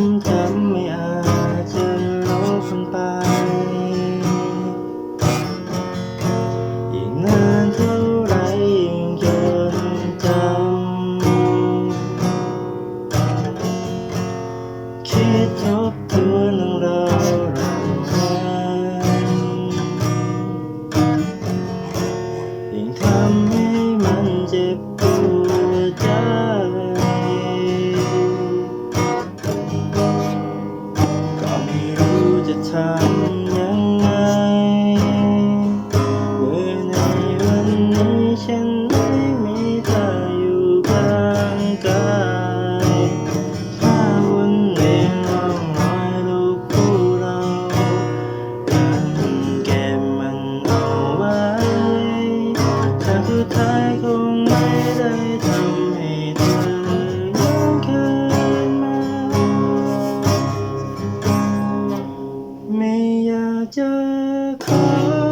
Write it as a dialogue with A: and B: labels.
A: come. จะทำยังไงเมื่อในวันนี้ฉันไม่มีเธออยู่บ้างกายถ้าวันนี้เราหายรูปคู่เรายัเก็มันเอาไว้แต่สุดท้ายคงไม่ได้ทำ come.